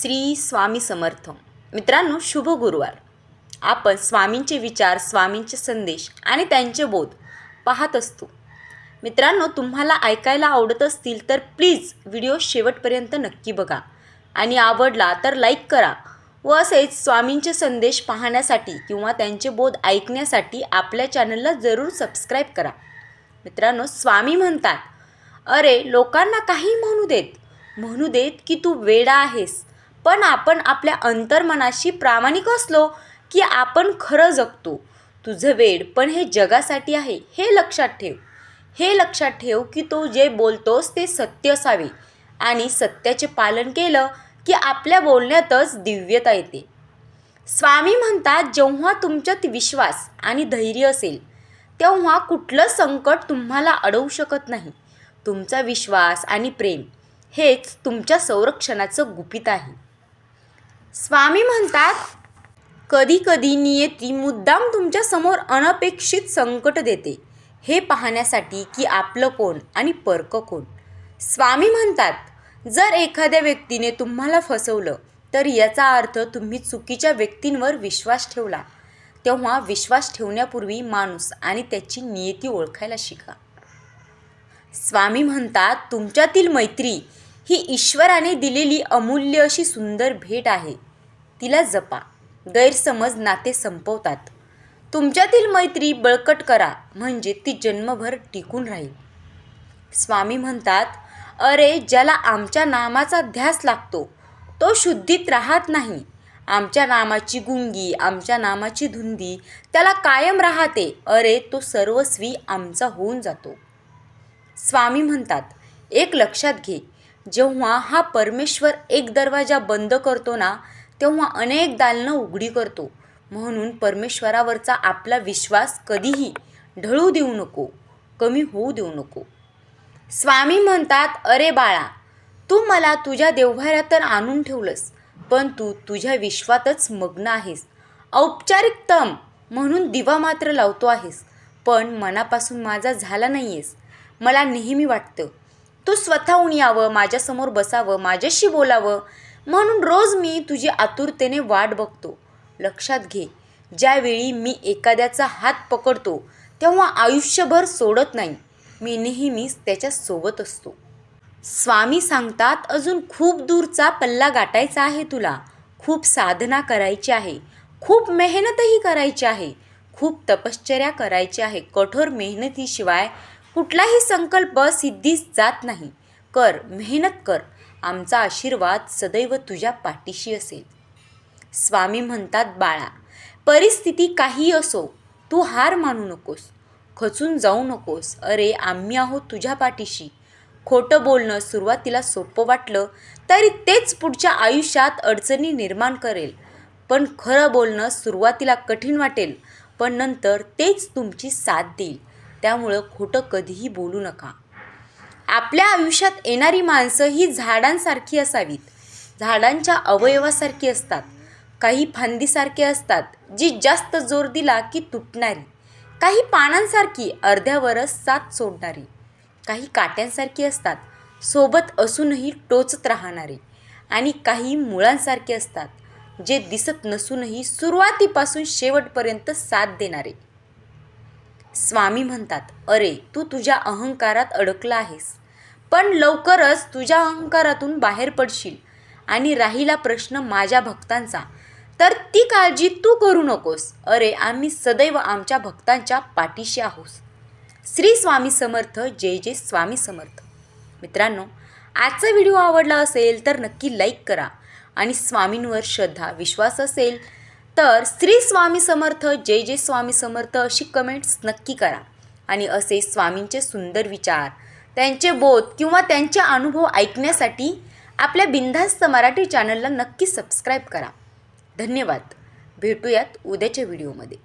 श्री स्वामी समर्थ. मित्रांनो शुभ गुरुवार. आपण स्वामींचे विचार स्वामींचे संदेश आणि त्यांचे बोध पाहत असतो. मित्रांनो तुम्हाला ऐकायला आवडत असतील तर प्लीज व्हिडिओ शेवटपर्यंत नक्की बघा. आणि आवडला तर लाईक करा व असेच स्वामींचे संदेश पाहण्यासाठी किंवा त्यांचे बोध ऐकण्यासाठी आपल्या चॅनलला जरूर सबस्क्राईब करा. मित्रांनो स्वामी म्हणतात अरे लोकांना काही म्हणू देत. म्हणू देत की तू वेडा आहेस. पण आपण आपल्या अंतर्मनाशी प्रामाणिक असलो की आपण खरं जगतो. तुझं वेड पण हे जगासाठी आहे हे लक्षात ठेव. हे लक्षात ठेव की तू जे बोलतोस ते सत्य असावे. आणि सत्याचे पालन केलं की आपल्या बोलण्यातच दिव्यता येते. स्वामी म्हणतात जेव्हा तुमच्यात विश्वास आणि धैर्य असेल तेव्हा कुठलं संकट तुम्हाला अडवू शकत नाही. तुमचा विश्वास आणि प्रेम हेच तुमच्या संरक्षणाचं गुपित आहे. स्वामी म्हणतात कधी कधी नियती मुद्दाम तुमच्यासमोर अनपेक्षित संकट देते. हे पाहण्यासाठी की आपलं कोण आणि परक कोण. स्वामी म्हणतात जर एखाद्या व्यक्तीने तुम्हाला फसवलं तर याचा अर्थ तुम्ही चुकीच्या व्यक्तींवर विश्वास ठेवला. तेव्हा विश्वास ठेवण्यापूर्वी माणूस आणि त्याची नियती ओळखायला शिका. स्वामी म्हणतात तुमच्यातील मैत्री ही ईश्वराने दिलेली अमूल्य अशी सुंदर भेट आहे. तिला जपा. गैरसमज नाते संपवतात. तुमच्यातील मैत्री बळकट करा म्हणजे ती जन्मभर टिकून राहील. स्वामी म्हणतात अरे ज्याला आमच्या नामाचा ध्यास लागतो तो शुद्धीत राहत नाही. आमच्या नामाची गुंगी आमच्या नामाची धुंदी त्याला कायम राहते. अरे तो सर्वस्वी आमचा होऊन जातो. स्वामी म्हणतात एक लक्षात घे जेव्हा हा परमेश्वर एक दरवाजा बंद करतो ना तेव्हा अनेक दालनं उघडी करतो. म्हणून परमेश्वरावरचा आपला विश्वास कधीही ढळू देऊ नको कमी होऊ देऊ नको. स्वामी म्हणतात अरे बाळा तू मला तुझ्या देवघरात तर आणून ठेवलंस पण तू तुझ्या विश्वातच मग्न आहेस. औपचारिकतम म्हणून दिवा मात्र लावतो आहेस पण मनापासून माझा झाला नाही आहेस मला नेहमी वाटतं तू स्वतःहून यावं माझ्यासमोर बसावं माझ्याशी बोलावं म्हणून रोज मी तुझी आतुरतेने वाट बघतो. लक्षात घे ज्यावेळी मी एखाद्याचा हात पकडतो तेव्हा आयुष्यभर सोडत नाही. मी नेहमीच त्याच्या सोबत असतो. स्वामी सांगतात अजून खूप दूरचा पल्ला गाठायचा आहे तुला. खूप साधना करायची आहे. खूप मेहनतही करायची आहे. खूप तपश्चर्या करायची आहे. कठोर मेहनतीशिवाय कुठलाही संकल्प सिद्धीस जात नाही. कर मेहनत कर. आमचा आशीर्वाद सदैव तुझ्या पाठीशी असेल. स्वामी म्हणतात बाळा परिस्थिती काही असो तू हार मानू नकोस खचून जाऊ नकोस. अरे आम्ही आहोत तुझ्या पाठीशी. खोटं बोलणं सुरुवातीला सोपं वाटलं तरी तेच पुढच्या आयुष्यात अडचणी निर्माण करेल. पण खरं बोलणं सुरुवातीला कठीण वाटेल पण नंतर तेच तुमची साथ देईल. त्यामुळं खोटं कधीही बोलू नका. आपल्या आयुष्यात येणारी माणसं ही झाडांसारखी असावीत. झाडांच्या अवयवासारखी असतात. काही फांदीसारखे असतात जी जास्त जोर दिला की तुटणारी. काही पानांसारखी अर्ध्यावरच साथ सोडणारी. काही काट्यांसारखी असतात सोबत असूनही टोचत राहणारे. आणि काही मुळांसारखे असतात जे दिसत नसूनही सुरुवातीपासून शेवटपर्यंत साथ देणारे. स्वामी म्हणतात अरे तू तुझ्या अहंकारात अडकला आहेस. पण लवकरच तुझ्या अहंकारातून बाहेर पडशील आणि राहिला प्रश्न माझ्या भक्तांचा. तर ती काळजी तू करू नकोस. अरे आम्ही सदैव आमच्या भक्तांच्या पाठीशी आहोत. श्री स्वामी समर्थ जय जय स्वामी समर्थ. मित्रांनो आजचा व्हिडिओ आवडला असेल तर नक्की लाईक करा आणि स्वामींवर श्रद्धा विश्वास असेल तर श्री स्वामी समर्थ जय जय स्वामी समर्थ अशी कमेंट्स नक्की करा. आणि असे स्वामींचे सुंदर विचार त्यांचे बोध किंवा त्यांचे अनुभव ऐकण्यासाठी आपल्या बिनधास्त मराठी चॅनलला नक्की सबस्क्राईब करा. धन्यवाद. भेटूयात उद्याच्या व्हिडिओमध्ये